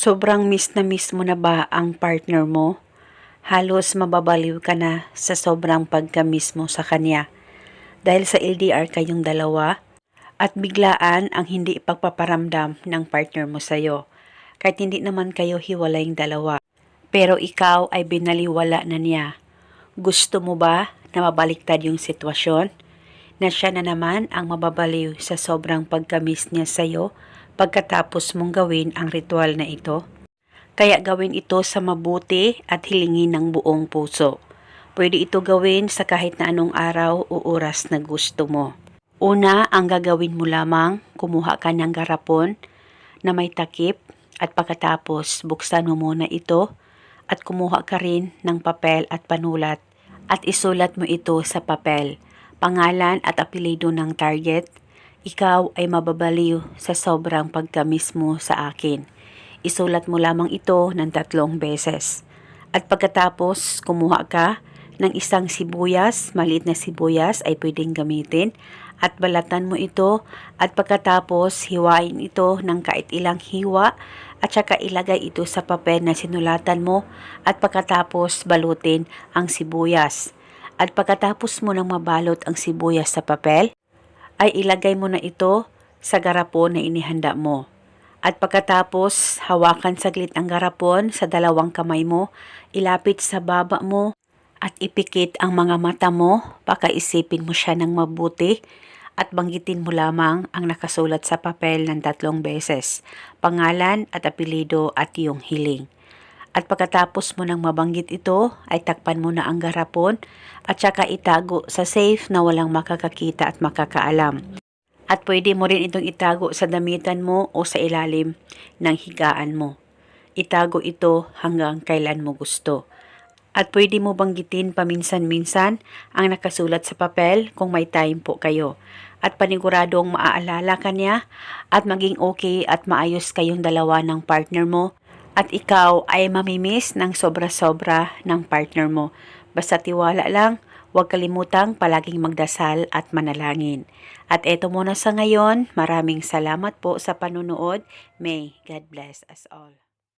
Sobrang miss na miss mo na ba ang partner mo? Halos mababaliw ka na sa sobrang pagka-miss mo sa kanya. Dahil sa LDR kayong dalawa at biglaan ang hindi pagpaparamdam ng partner mo sa'yo. Kahit hindi naman kayo hiwalayng dalawa. Pero ikaw ay binaliwala na niya. Gusto mo ba na mabaliktad yung sitwasyon? Na siya na naman ang mababaliw sa sobrang pagka-miss niya sa'yo pagkatapos mong gawin ang ritual na ito? Kaya gawin ito sa mabuti at hilingin ng buong puso. Pwede ito gawin sa kahit na anong araw o oras na gusto mo. Una, ang gagawin mo lamang, kumuha ka ng garapon na may takip at pagkatapos buksan mo muna ito at kumuha ka rin ng papel at panulat at isulat mo ito sa papel. Pangalan at apelido ng target. Ikaw ay mababaliw sa sobrang pagkamis mo sa akin. Isulat mo lamang ito ng tatlong beses. At pagkatapos kumuha ka ng isang sibuyas, maliit na sibuyas ay pwedeng gamitin at balatan mo ito at pagkatapos hiwain ito ng kahit ilang hiwa at saka ilagay ito sa papel na sinulatan mo at pagkatapos balutin ang sibuyas. At pagkatapos mo nang mabalot ang sibuyas sa papel, ay ilagay mo na ito sa garapon na inihanda mo. At pagkatapos, hawakan saglit ang garapon sa dalawang kamay mo, ilapit sa baba mo, at ipikit ang mga mata mo, pakaisipin mo siya ng mabuti, at banggitin mo lamang ang nakasulat sa papel ng tatlong beses, pangalan at apelido at iyong hiling. At pagkatapos mo nang mabanggit ito, ay takpan mo na ang garapon at saka itago sa safe na walang makakakita at makakaalam. At pwede mo rin itong itago sa damitan mo o sa ilalim ng higaan mo. Itago ito hanggang kailan mo gusto. At pwede mo banggitin paminsan-minsan ang nakasulat sa papel kung may time po kayo. At paniguradong maaalala ka niya at maging okay at maayos kayong dalawa ng partner mo at ikaw ay mamimiss ng sobra-sobra ng partner mo. Basta tiwala lang, huwag kalimutang palaging magdasal at manalangin. At eto muna sa ngayon, maraming salamat po sa panunood. May God bless us all.